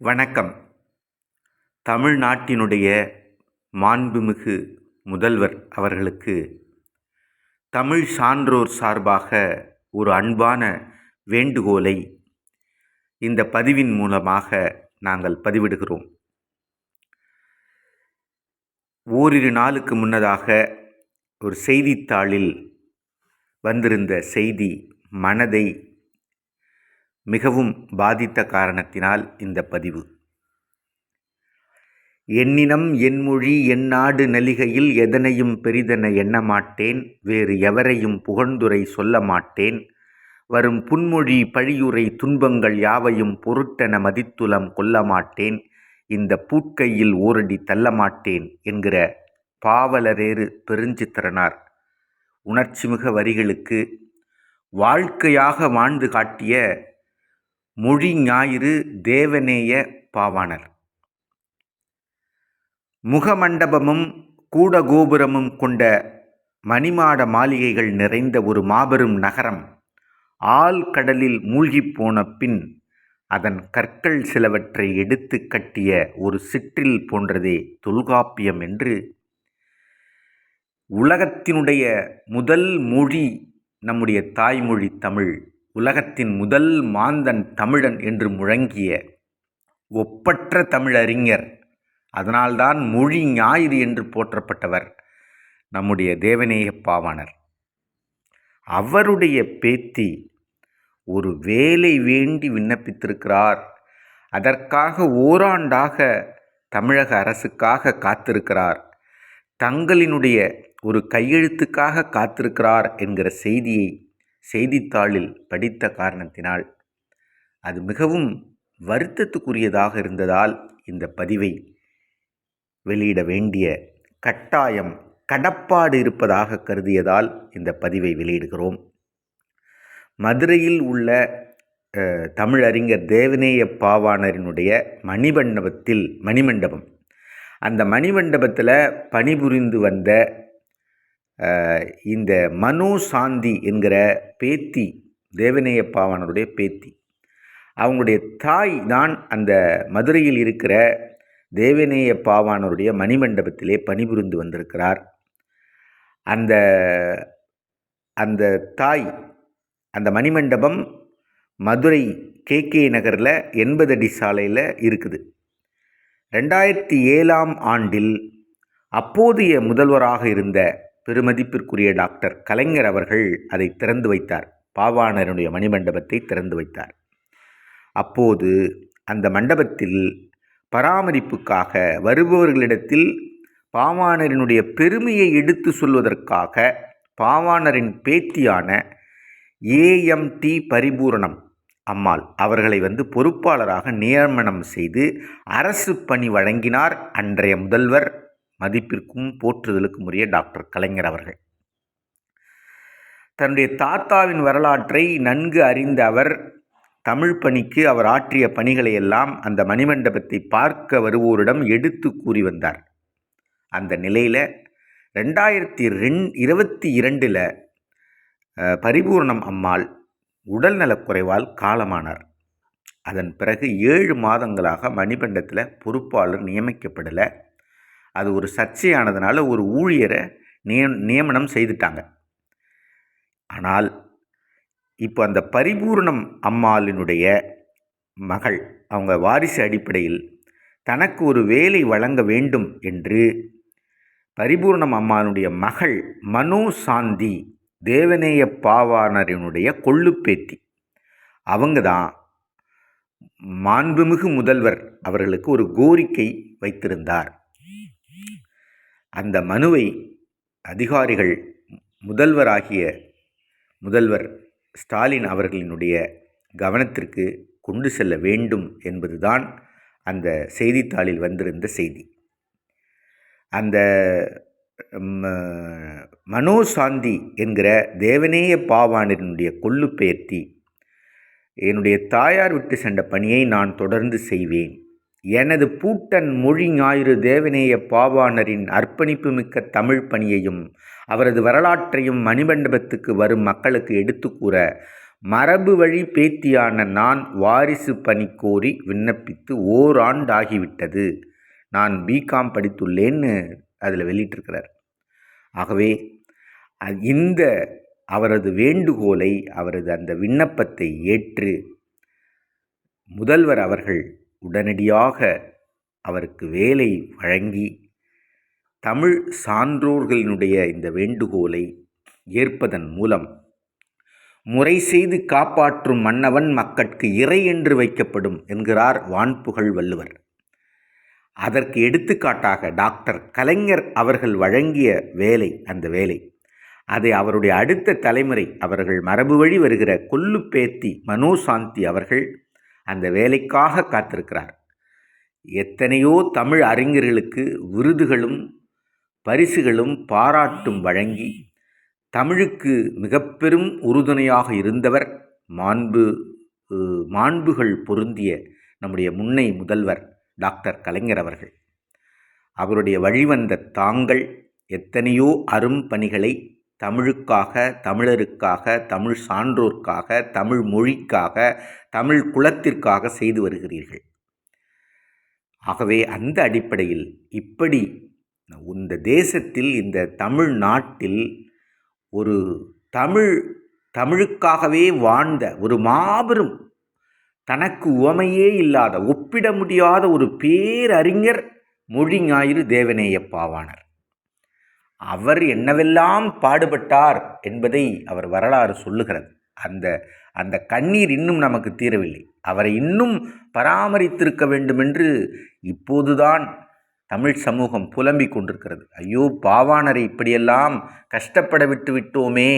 வணக்கம். தமிழ்நாட்டினுடைய மாண்புமிகு முதல்வர் அவர்களுக்கு தமிழ் சான்றோர் சார்பாக ஒரு அன்பான வேண்டுகோளை இந்த பதிவின் மூலமாக நாங்கள் பதிவிடுகிறோம். ஓரிரு நாளுக்கு முன்னதாக ஒரு செய்தித்தாளில் வந்திருந்த செய்தி மனதை மிகவும் பாதித்த காரணத்தினால் இந்த பதிவு. எண்ணினம் என்மொழி எந்நாடு நலிகையில் எதனையும் பெரிதென எண்ணமாட்டேன் வேறு எவரையும் புகழ்ந்துரை சொல்ல மாட்டேன். வரும் புன்மொழி பழியுரை துன்பங்கள் யாவையும் பொருட்டென மதித்துலம் கொல்ல மாட்டேன். இந்த பூட்கையில் ஓரடி தள்ளமாட்டேன் என்கிற பாவலரேறு பெருஞ்சித்திரனார். உணர்ச்சிமிக வரிகளுக்கு வாழ்க்கையாக வாழ்ந்து காட்டிய மொழி ஞாயிறு தேவநேய பாவாணர். முகமண்டபமும் கூடகோபுரமும் கொண்ட மணிமாட மாளிகைகள் நிறைந்த ஒரு மாபெரும் நகரம் ஆள் கடலில் மூழ்கிப் போன பின் அதன் கற்கள் சிலவற்றை எடுத்து கட்டிய ஒரு சிற்றில் போன்றதே தொல்காப்பியம் என்று உலகத்தினுடைய முதல் மொழி நம்முடைய தாய்மொழி தமிழ். உலகத்தின் முதல் மாந்தன் தமிழன் என்று முழங்கிய ஒப்பற்ற தமிழறிஞர் அதனால்தான் மொழி ஞாயிறு என்று போற்றப்பட்டவர் நம்முடைய தேவநேய பாவாணர். அவருடைய பேத்தி ஒரு வேலை வேண்டி விண்ணப்பித்திருக்கிறார். அதற்காக ஓராண்டாக தமிழக அரசுக்காக காத்திருக்கிறார். தங்களினுடைய ஒரு கையெழுத்துக்காக காத்திருக்கிறார் என்கிற செய்தியை செய்தித்தாளில் படித்த காரணத்தினால் அது மிகவும் வருத்தத்துக்குரியதாக இருந்ததால் இந்த பதிவை வெளியிட வேண்டிய கட்டாயம் கடப்பாடு இருப்பதாக கருதியதால் இந்த பதிவை வெளியிடுகிறோம். மதுரையில் உள்ள தமிழறிஞர் தேவநேய பாவாணரினுடைய மணிமண்டபத்தில் மணிமண்டபம். அந்த மணிமண்டபத்தில் பணிபுரிந்து வந்த இந்த மனோ சாந்தி என்கிற பேத்தி தேவநேயப்பாவானருடைய பேத்தி. அவங்களுடைய தாய் தான் அந்த மதுரையில் இருக்கிற தேவநேயப்பாவானருடைய மணிமண்டபத்திலே பணிபுரிந்து வந்திருக்கிறார். அந்த அந்த தாய் அந்த மணிமண்டபம் மதுரை கே கே நகரில் எண்பது அடி சாலையில் இருக்குது. ரெண்டாயிரத்தி ஏழாம் ஆண்டில் அப்போதைய முதல்வராக இருந்த பெருமதிப்பிற்குரிய டாக்டர் கலைஞர் அவர்கள் அதை திறந்து வைத்தார். பாவாணருடைய மணிமண்டபத்தை திறந்து வைத்தார். அப்போது அந்த மண்டபத்தில் பராமரிப்புக்காக வருபவர்களிடத்தில் பாவாணரினுடைய பெருமையை எடுத்து சொல்வதற்காக பாவாணரின் பேத்தியான ஏஎம்டி பரிபூரணம் அம்மாள் அவர்களை வந்து பொறுப்பாளராக நியமனம் செய்து அரசு பணி வழங்கினார் அன்றைய முதல்வர். மதிப்பிற்கும் போற்றுதலுக்கும் உரிய டாக்டர் கலைஞர் அவர்கள். தன்னுடைய தாத்தாவின் வரலாற்றை நன்கு அறிந்த அவர் தமிழ் பணிக்கு அவர் ஆற்றிய பணிகளை எல்லாம் அந்த மணிமண்டபத்தை பார்க்க வருவோரிடம் எடுத்து கூறி வந்தார். அந்த நிலையில் ரெண்டாயிரத்தி ரெண் இருபத்தி இரண்டில் பரிபூர்ணம் அம்மாள் உடல் நலக்குறைவால் காலமானார். அதன் பிறகு ஏழு மாதங்களாக மணிமண்டத்தில் பொறுப்பாளர் நியமிக்கப்படலை. அது ஒரு சர்ச்சையானதுனால ஒரு ஊழியரை நிய நியமனம் செய்துட்டாங்க. ஆனால் இப்போ அந்த பரிபூர்ணம் அம்மாளினுடைய மகள் அவங்க வாரிசு அடிப்படையில் தனக்கு ஒரு வேலை வழங்க வேண்டும் என்று பரிபூர்ணம் அம்மாளுடைய மகள் மனோ சாந்தி தேவநேய பாவாணரினுடைய கொள்ளுப்பேத்தி. அவங்க தான் மாண்புமிகு முதல்வர் அவர்களுக்கு ஒரு கோரிக்கை வைத்திருந்தார். அந்த மனுவை அதிகாரிகள் முதல்வராகிய முதல்வர் ஸ்டாலின் அவர்களினுடைய கவனத்திற்கு கொண்டு செல்ல வேண்டும் என்பதுதான் அந்த செய்தித்தாளில் வந்திருந்த செய்தி. அந்த மனோசாந்தி என்கிற தேவநேய பாவானினுடைய கொல்லு பெயர்த்தி என்னுடைய தாயார் விட்டு சென்ற பணியை நான் தொடர்ந்து செய்வேன். எனது பூட்டன் மொழி ஞாயிறு தேவநேய பாவாணரின் அர்ப்பணிப்பு மிக்க தமிழ் பணியையும் அவரது வரலாற்றையும் மணிமண்டபத்துக்கு வரும் மக்களுக்கு எடுத்து கூற மரபு வழி பேத்தியான நான் வாரிசு பணி கோரி விண்ணப்பித்து ஓராண்டாகிவிட்டது. நான் பிகாம் படித்துள்ளேன்னு அதில் வெளியிட்டிருக்கிறார். ஆகவே இந்த அவரது வேண்டுகோளை அவரது அந்த விண்ணப்பத்தை ஏற்று முதல்வர் அவர்கள் உடனடியாக அவருக்கு வேலை வழங்கி தமிழ் சான்றோர்களினுடைய இந்த வேண்டுகோளை ஏற்பதன் மூலம் முறை செய்து காப்பாற்றும் மன்னவன் மக்கட்கு இறை என்று வைக்கப்படும் என்கிறார் வான்புகழ் வள்ளுவர். அதற்கு எடுத்துக்காட்டாக டாக்டர் கலைஞர் அவர்கள் வழங்கிய வேலை அந்த வேலை. அதை அவருடைய அடுத்த தலைமுறை அவர்கள் மரபு வழி வருகிற கொல்லுப்பேத்தி மனோசாந்தி அவர்கள் அந்த வேலைக்காக காத்திருக்கிறார். எத்தனையோ தமிழ் அறிஞர்களுக்கு விருதுகளும் பரிசுகளும் பாராட்டும் வழங்கி தமிழுக்கு மிக பெரும் உறுதுணையாக இருந்தவர் மாண்பு மாண்புகள் பொருந்திய நம்முடைய முன்னை முதல்வர் டாக்டர் கலைஞர் அவர்கள். அவருடைய வழிவந்த தாங்கள் எத்தனையோ அரும் பணிகளை தமிழுக்காக தமிழருக்காக தமிழ் சான்றோர்க்காக தமிழ் மொழிக்காக தமிழ் குலத்திற்காக செய்து வருகிறீர்கள். ஆகவே அந்த அடிப்படையில் இப்படி இந்த தேசத்தில் இந்த தமிழ் நாட்டில் ஒரு தமிழ் தமிழுக்காகவே வாழ்ந்த ஒரு மாபெரும் தனக்கு உவமையே இல்லாத ஒப்பிட முடியாத ஒரு பேரறிஞர் மொழி ஞாயிறு தேவநேயப்பாவானர் அவர் என்னவெல்லாம் பாடுபட்டார் என்பதை அவர் வரலாறு சொல்லுகிறது. அந்த அந்த கண்ணீர் இன்னும் நமக்கு தீரவில்லை. அவரை இன்னும் பராமரித்திருக்க வேண்டுமென்று இப்போதுதான் தமிழ் சமூகம் புலம்பிக் கொண்டிருக்கிறது. ஐயோ பாவாணரை இப்படியெல்லாம் கஷ்டப்பட விட்டு விட்டோமே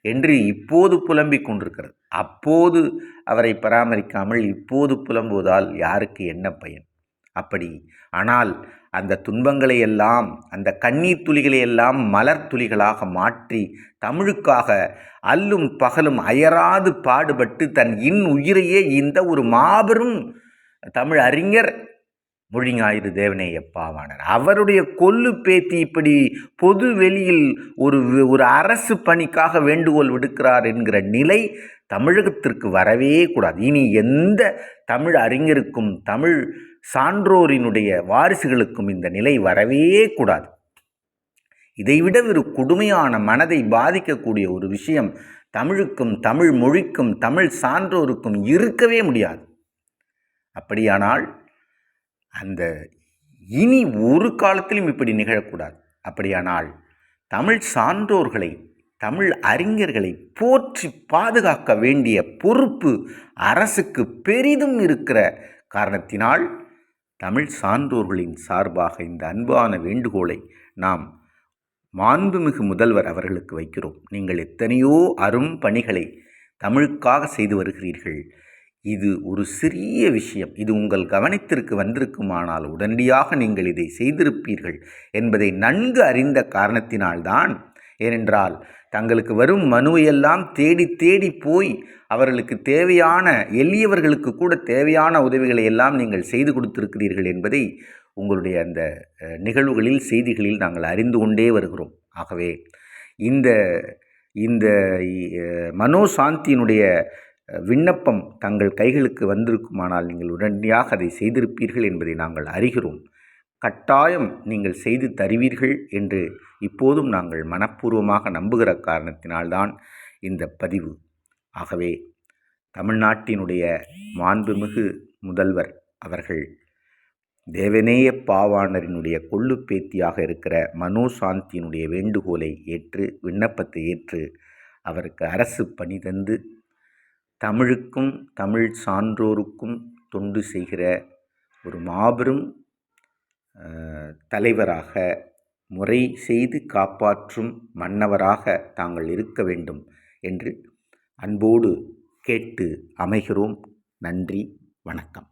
என்று இப்போது புலம்பிக் கொண்டிருக்கிறது. அப்போது அவரை பராமரிக்காமல் இப்போது புலம்புவதால் யாருக்கு என்ன பயன்? அப்படி. ஆனால் அந்த துன்பங்களை எல்லாம் அந்த கண்ணீர் துளிகளை எல்லாம் மலர் துளிகளாக மாற்றி தமிழுக்காக அல்லும் பகலும் அயராது பாடுபட்டு தன் இன் உயிரையே இந்த ஒரு மாபெரும் தமிழ் அறிஞர் மொழிஞாயிறு தேவநேய பாவாணர் அவருடைய கொல்லு பேத்தி இப்படி பொது வெளியில் ஒரு ஒரு அரசு பணிக்காக வேண்டுகோள் விடுக்கிறார் என்கிற நிலை தமிழகத்திற்கு வரவே கூடாது. இனி எந்த தமிழ் அறிஞருக்கும் தமிழ் சான்றோரினுடைய வாரிசுகளுக்கும் இந்த நிலை வரவே கூடாது. இதைவிட ஒரு கொடுமையான மனதை பாதிக்கக்கூடிய ஒரு விஷயம் தமிழுக்கும் தமிழ் மொழிக்கும் தமிழ் சான்றோருக்கும் இருக்கவே முடியாது. அப்படியானால் அந்த இனி ஒரு காலத்திலும் இப்படி நிகழக்கூடாது. அப்படியானால் தமிழ் சான்றோர்களை தமிழ் அறிஞர்களை போற்றி பாதுகாக்க வேண்டிய பொறுப்பு அரசுக்கு பெரிதும் இருக்கிற காரணத்தினால் தமிழ் சான்றோர்களின் சார்பாக இந்த அன்பான வேண்டுகோளை நாம் மாண்புமிகு முதல்வர் அவர்களுக்கு வைக்கிறோம். நீங்கள் எத்தனையோ அரும் பணிகளை தமிழுக்காக செய்து வருகிறீர்கள். இது ஒரு சிறிய விஷயம். இது உங்கள் கவனத்திற்கு வந்திருக்குமானால் உடனடியாக நீங்கள் இதை செய்திருப்பீர்கள் என்பதை நன்கு அறிந்த காரணத்தினால்தான். ஏனென்றால் தங்களுக்கு வரும் மனுவையெல்லாம் தேடி தேடி போய் அவர்களுக்கு தேவையான எளியவர்களுக்கு கூட தேவையான உதவிகளை எல்லாம் நீங்கள் செய்து கொடுத்திருக்கிறீர்கள் என்பதை உங்களுடைய அந்த நிகழ்வுகளில் செய்திகளில் நாங்கள் அறிந்து கொண்டே வருகிறோம். ஆகவே இந்த இந்த மனோசாந்தியினுடைய விண்ணப்பம் தங்கள் கைகளுக்கு வந்திருக்குமானால் நீங்கள் உடனடியாக அதை செய்திருப்பீர்கள் என்பதை நாங்கள் அறிகிறோம். கட்டாயம் நீங்கள் செய்து தருவீர்கள் என்று இப்போதும் நாங்கள் மனப்பூர்வமாக நம்புகிற காரணத்தினால்தான் இந்த பதிவு. ஆகவே தமிழ்நாட்டினுடைய மாண்புமிகு முதல்வர் அவர்கள் தேவநேய பாவாணரினுடைய கொள்ளு பேத்தியாக இருக்கிற மனோசாந்தியினுடைய வேண்டுகோளை ஏற்று விண்ணப்பத்தை ஏற்று அவருக்கு அரசு பணி தந்து தமிழுக்கும் தமிழ் சான்றோருக்கும் தொண்டு செய்கிற ஒரு மாபெரும் தலைவராக முறை செய்து காப்பாற்றும் மன்னவராக தாங்கள் இருக்க வேண்டும் என்று அன்போடு கேட்டு அமைகிறோம். நன்றி வணக்கம்.